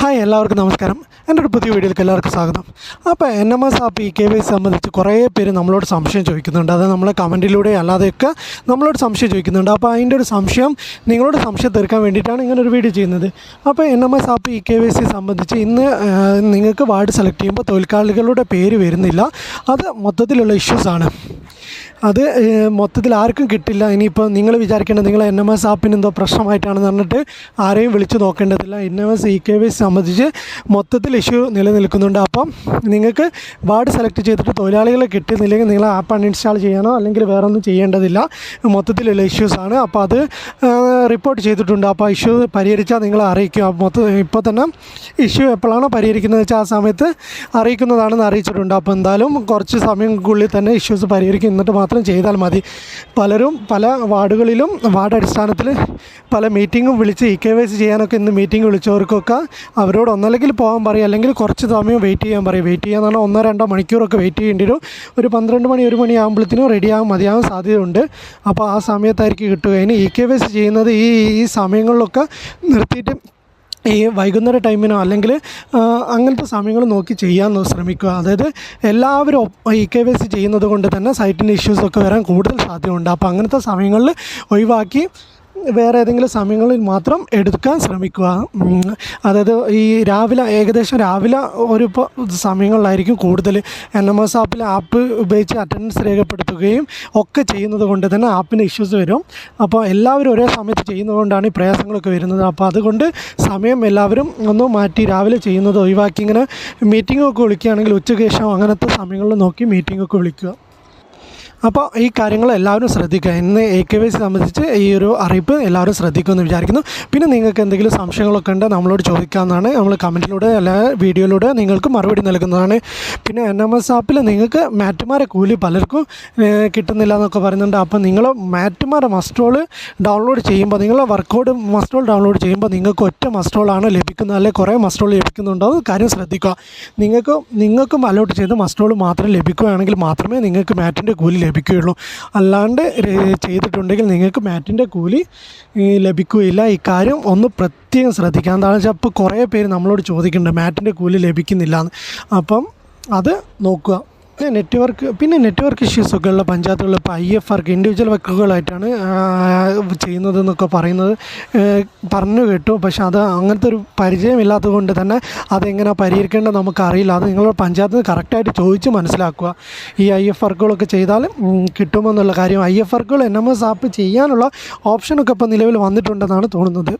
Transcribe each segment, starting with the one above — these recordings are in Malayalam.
ഹായ് എല്ലാവർക്കും നമസ്കാരം. എന്റെ ഒരു പുതിയ വീഡിയോയിലേക്ക് എല്ലാവർക്കും സ്വാഗതം. അപ്പോൾ N M S app E K Y സംബന്ധിച്ച് കുറേ പേര് നമ്മളോട് സംശയം ചോദിക്കുന്നുണ്ട്. അത് നമ്മളെ കമന്റിലൂടെ അല്ലാതെയൊക്കെ നമ്മളോട് സംശയം ചോദിക്കുന്നുണ്ട്. അപ്പോൾ അതിന്റെ ഒരു സംശയം നിങ്ങളോട് സംശയം തീർക്കാൻ വേണ്ടിയിട്ടാണ് ഇങ്ങനൊരു വീഡിയോ ചെയ്യുന്നത്. അപ്പോൾ N M S app E K Y C സംബന്ധിച്ച് ഇന്ന് നിങ്ങൾക്ക് വാർഡ് സെലക്ട് ചെയ്യുമ്പോൾ തൊഴിലാളികളുടെ പേര് വരുന്നില്ല. അത് മൊത്തത്തിലുള്ള ഇഷ്യൂസാണ് അത് മൊത്തത്തിൽ ആർക്കും കിട്ടില്ല. ഇനിയിപ്പോൾ നിങ്ങൾ വിചാരിക്കേണ്ടത് നിങ്ങൾ എൻ എം എസ് ആപ്പിന് എന്തോ പ്രശ്നമായിട്ടാണെന്ന് പറഞ്ഞിട്ട് ആരെയും വിളിച്ച് നോക്കേണ്ടതില്ല. N M S E K V സംബന്ധിച്ച് മൊത്തത്തിൽ ഇഷ്യൂ നിലനിൽക്കുന്നുണ്ട്. അപ്പം നിങ്ങൾക്ക് വാർഡ് സെലക്ട് ചെയ്തിട്ട് തൊഴിലാളികളെ കിട്ടുന്നില്ലെങ്കിൽ നിങ്ങൾ ആപ്പ് അൺഇൻസ്റ്റാൾ ചെയ്യാനോ അല്ലെങ്കിൽ വേറൊന്നും ചെയ്യേണ്ടതില്ല. മൊത്തത്തിലുള്ള ഇഷ്യൂസാണ് അപ്പോൾ അത് റിപ്പോർട്ട് ചെയ്തിട്ടുണ്ട്. അപ്പോൾ ഇഷ്യൂ പരിഹരിച്ചാൽ നിങ്ങളെ അറിയിക്കും മൊത്തം ഇപ്പോൾ തന്നെ ഇഷ്യൂ എപ്പോഴാണോ പരിഹരിക്കുന്നത് വെച്ചാൽ ആ സമയത്ത് അറിയിക്കുന്നതാണെന്ന് അറിയിച്ചിട്ടുണ്ട്. അപ്പോൾ എന്തായാലും കുറച്ച് സമയങ്ങൾക്കുള്ളിൽ തന്നെ ഇഷ്യൂസ് പരിഹരിക്കും. എന്നിട്ട് മാത്രം ചെയ്താൽ മതി. പലരും പല വാർഡുകളിലും വാർഡ് അടിസ്ഥാനത്തിൽ പല മീറ്റിങ്ങും വിളിച്ച് ഇ കെ വൈ സി ചെയ്യാനൊക്കെ ഇന്ന് മീറ്റിംഗ് വിളിച്ചവർക്കൊക്കെ അവരോട് ഒന്നല്ലെങ്കിൽ പോകാൻ പറയും. അല്ലെങ്കിൽ കുറച്ച് സമയം വെയിറ്റ് ചെയ്യാൻ പറയും. വെയിറ്റ് ചെയ്യാന്ന് പറഞ്ഞാൽ ഒന്നോ രണ്ടോ മണിക്കൂറൊക്കെ വെയിറ്റ് ചെയ്യേണ്ടി വരും. ഒരു പന്ത്രണ്ട് മണി ഒരു മണി ആകുമ്പോഴത്തേനും റെഡിയാകാൻ മതിയാകാൻ സാധ്യതയുണ്ട്. അപ്പോൾ ആ സമയത്തായിരിക്കും കിട്ടുക. ഇനി ഇ കെ വൈ സി ചെയ്യുന്നത് ഈ ഈ സമയങ്ങളിലൊക്കെ നിർത്തിയിട്ട് ഈ വൈകുന്നേര ടൈമിനോ അല്ലെങ്കിൽ അങ്ങനത്തെ സമയങ്ങൾ നോക്കി ചെയ്യാൻ ശ്രമിക്കുക. അതായത് എല്ലാവരും ഇ കെ വൈ സി ചെയ്യുന്നത് കൊണ്ട് തന്നെ സൈറ്റിന്റെ ഇഷ്യൂസൊക്കെ വരാൻ കൂടുതൽ സാധ്യതയുണ്ട്. അപ്പോൾ അങ്ങനത്തെ സമയങ്ങളിൽ ഒഴിവാക്കി വേറെ ഏതെങ്കിലും സമയങ്ങളിൽ മാത്രം എടുക്കാൻ ശ്രമിക്കുക. അതായത് ഈ രാവിലെ ഏകദേശം രാവിലെ ഒരു സമയങ്ങളിലായിരിക്കും കൂടുതൽ എൻ എം എസ് ആപ്പിൽ ആപ്പ് ഉപയോഗിച്ച് അറ്റൻഡൻസ് രേഖപ്പെടുത്തുകയും ഒക്കെ ചെയ്യുന്നത് കൊണ്ട് തന്നെ ആപ്പിന് ഇഷ്യൂസ് വരും. അപ്പോൾ എല്ലാവരും ഒരേ സമയത്ത് ചെയ്യുന്നതുകൊണ്ടാണ് ഈ പ്രയാസങ്ങളൊക്കെ വരുന്നത്. അപ്പോൾ അതുകൊണ്ട് സമയം എല്ലാവരും ഒന്ന് മാറ്റി രാവിലെ ചെയ്യുന്നത് ഒഴിവാക്കി ഇങ്ങനെ മീറ്റിംഗ് ഒക്കെ വിളിക്കുകയാണെങ്കിൽ ഉച്ചയ്ക്ക് ശേഷം അങ്ങനത്തെ സമയങ്ങളിൽ നോക്കി മീറ്റിംഗ് ഒക്കെ വിളിക്കുക. അപ്പോൾ ഈ കാര്യങ്ങൾ എല്ലാവരും ശ്രദ്ധിക്കുക. ഇന്ന് എ കെ വൈ സംബന്ധിച്ച് ഈ ഒരു അറിയിപ്പ് എല്ലാവരും ശ്രദ്ധിക്കുമെന്ന് വിചാരിക്കുന്നു. പിന്നെ നിങ്ങൾക്ക് എന്തെങ്കിലും സംശയങ്ങളൊക്കെ ഉണ്ട് നമ്മളോട് ചോദിക്കാവുന്നതാണ്. നമ്മൾ കമന്റിലൂടെ അല്ല വീഡിയോയിലൂടെ നിങ്ങൾക്ക് മറുപടി നൽകുന്നതാണ്. പിന്നെ എൻ എം എസ് ആപ്പിൽ നിങ്ങൾക്ക് മാറ്റുമാരെ കൂലി പലർക്കും കിട്ടുന്നില്ല എന്നൊക്കെ പറയുന്നുണ്ട്. അപ്പോൾ നിങ്ങൾ മാറ്റുമാരെ മസ്റ്റോൾ ഡൗൺലോഡ് ചെയ്യുമ്പോൾ നിങ്ങൾ വർക്കൗട്ട് മസ്റ്റോൾ ഡൗൺലോഡ് ചെയ്യുമ്പോൾ നിങ്ങൾക്ക് ഒറ്റ മസ്റ്റോളാണ് ലഭിക്കുന്നത്. അല്ലെങ്കിൽ കുറേ മസ്റ്റോൾ ലഭിക്കുന്നുണ്ടോ? കാര്യം ശ്രദ്ധിക്കുക. നിങ്ങൾക്ക് നിങ്ങൾക്കും അലോട്ട് ചെയ്ത് മസ്റ്റോൾ മാത്രം ലഭിക്കുകയാണെങ്കിൽ മാത്രമേ നിങ്ങൾക്ക് മാറ്റിന്റെ കൂലി ലഭിക്കുകയുള്ളൂ. അല്ലാണ്ട് ചെയ്തിട്ടുണ്ടെങ്കിൽ നിങ്ങൾക്ക് മാറ്റിന്റെ കൂലി ലഭിക്കുകയില്ല. ഇക്കാര്യം ഒന്ന് പ്രത്യേകം ശ്രദ്ധിക്കുക എന്താണെന്ന് വെച്ചാൽ ഇപ്പോൾ കുറേ പേര് നമ്മളോട് ചോദിക്കുന്നുണ്ട് മാറ്റിന്റെ കൂലി ലഭിക്കുന്നില്ല എന്ന്. അപ്പം അത് നോക്കുക. പിന്നെ നെറ്റ്വർക്ക് പിന്നെ നെറ്റ്വർക്ക് ഇഷ്യൂസ് ഒക്കെ ഉള്ള പഞ്ചായത്തുകളിൽ ഇപ്പോൾ ഐ എഫ് ആർക്ക് ഇൻഡിവിജ്വൽ വർക്കുകളായിട്ടാണ് ചെയ്യുന്നതെന്നൊക്കെ പറയുന്നത്. പറഞ്ഞു കേട്ടു. പക്ഷേ അത് അങ്ങനത്തെ ഒരു പരിചയമില്ലാത്തത് കൊണ്ട് തന്നെ അതെങ്ങനെ പരിഹരിക്കേണ്ടത് നമുക്കറിയില്ല. അത് നിങ്ങളുടെ പഞ്ചായത്ത് കറക്റ്റായിട്ട് ചോദിച്ച് മനസ്സിലാക്കുക. ഈ ഐ എഫ് വർക്കുകളൊക്കെ ചെയ്താൽ കിട്ടുമെന്നുള്ള കാര്യം ഐ എഫ് വർക്കുകൾ എൻ എം എസ് ആപ്പ് ചെയ്യാനുള്ള ഓപ്ഷനൊക്കെ ഇപ്പോൾ നിലവിൽ വന്നിട്ടുണ്ടെന്നാണ് തോന്നുന്നത്.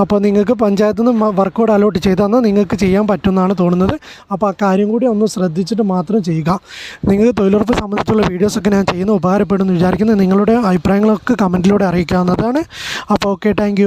അപ്പോൾ നിങ്ങൾക്ക് പഞ്ചായത്തിൽ നിന്ന് വർക്കൗട്ട് അലോട്ട് ചെയ്താൽ നിങ്ങൾക്ക് ചെയ്യാൻ പറ്റുമെന്നാണ് തോന്നുന്നത്. അപ്പോൾ ആ കാര്യം കൂടി ഒന്ന് ശ്രദ്ധിച്ചിട്ട് മാത്രം ചെയ്യുക. നിങ്ങൾക്ക് തൊഴിലുറപ്പ് സംബന്ധിച്ചുള്ള വീഡിയോസൊക്കെ ഞാൻ ചെയ്യുന്ന ഉപകാരപ്പെടുമെന്ന് വിചാരിക്കുന്നു. നിങ്ങളുടെ അഭിപ്രായങ്ങളൊക്കെ കമന്റിലൂടെ അറിയിക്കാവുന്നതാണ്. അപ്പോൾ ഓക്കെ താങ്ക്